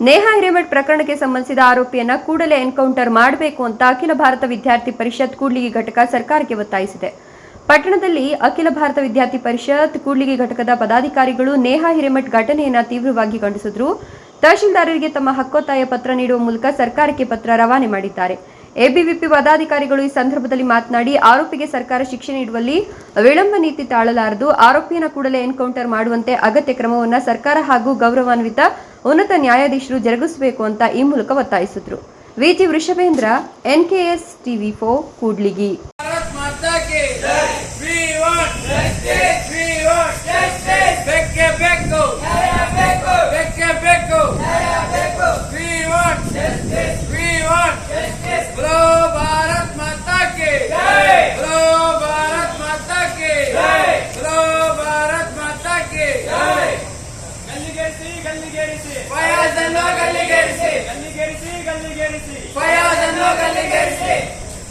ನೇಹಾ ಹಿರೇಮಠ್ ಪ್ರಕರಣಕ್ಕೆ ಸಂಬಂಧಿಸಿದ ಆರೋಪಿಯನ್ನ ಕೂಡಲೇ ಎನ್ಕೌಂಟರ್ ಮಾಡಬೇಕು ಅಂತ ಅಖಿಲ ಭಾರತ ವಿದ್ಯಾರ್ಥಿ ಪರಿಷತ್ ಕೂಡ್ಲಿಗಿ ಘಟಕ ಸರ್ಕಾರಕ್ಕೆ ಒತ್ತಾಯಿಸಿದೆ. ಪಟ್ಟಣದಲ್ಲಿ ಅಖಿಲ ಭಾರತ ವಿದ್ಯಾರ್ಥಿ ಪರಿಷತ್ ಕೂಡ್ಲಿಗಿ ಘಟಕದ ಪದಾಧಿಕಾರಿಗಳು ನೇಹಾ ಹಿರೇಮಠ್ ಘಟನೆಯನ್ನು ತೀವ್ರವಾಗಿ ಖಂಡಿಸಿದ್ರು. ತಹಶೀಲ್ದಾರರಿಗೆ ತಮ್ಮ ಹಕ್ಕೊತ್ತಾಯ ಪತ್ರ ನೀಡುವ ಮೂಲಕ ಸರ್ಕಾರಕ್ಕೆ ಪತ್ರ ರವಾನೆ ಮಾಡಿದ್ದಾರೆ. ಎಬಿವಿಪಿ ಪದಾಧಿಕಾರಿಗಳು ಈ ಸಂದರ್ಭದಲ್ಲಿ ಮಾತನಾಡಿ, ಆರೋಪಿಗೆ ಸರ್ಕಾರ ಶಿಕ್ಷೆ ನೀಡುವಲ್ಲಿ ವಿಳಂಬ ನೀತಿ ತಾಳಲಾರದು. ಆರೋಪಿಯನ್ನು ಕೂಡಲೇ ಎನ್ಕೌಂಟರ್ ಮಾಡುವಂತೆ ಅಗತ್ಯ ಕ್ರಮವನ್ನು ಸರ್ಕಾರ ಹಾಗೂ ಗೌರವಾನ್ವಿತ ಉನ್ನತ ನ್ಯಾಯಾಧೀಶರು ಜರುಗಿಸಬೇಕು ಅಂತ ಈ ಮೂಲಕ ಒತ್ತಾಯಿಸಿದ್ರು. ವಿಜಿ ವೃಷಭೇಂದ್ರ, ಎನ್ಕೆಎಸ್ ಟಿವಿ ಫೋ ಕೂಡ್ಲಿಗಿ. गली घेरी से फयाज दनवा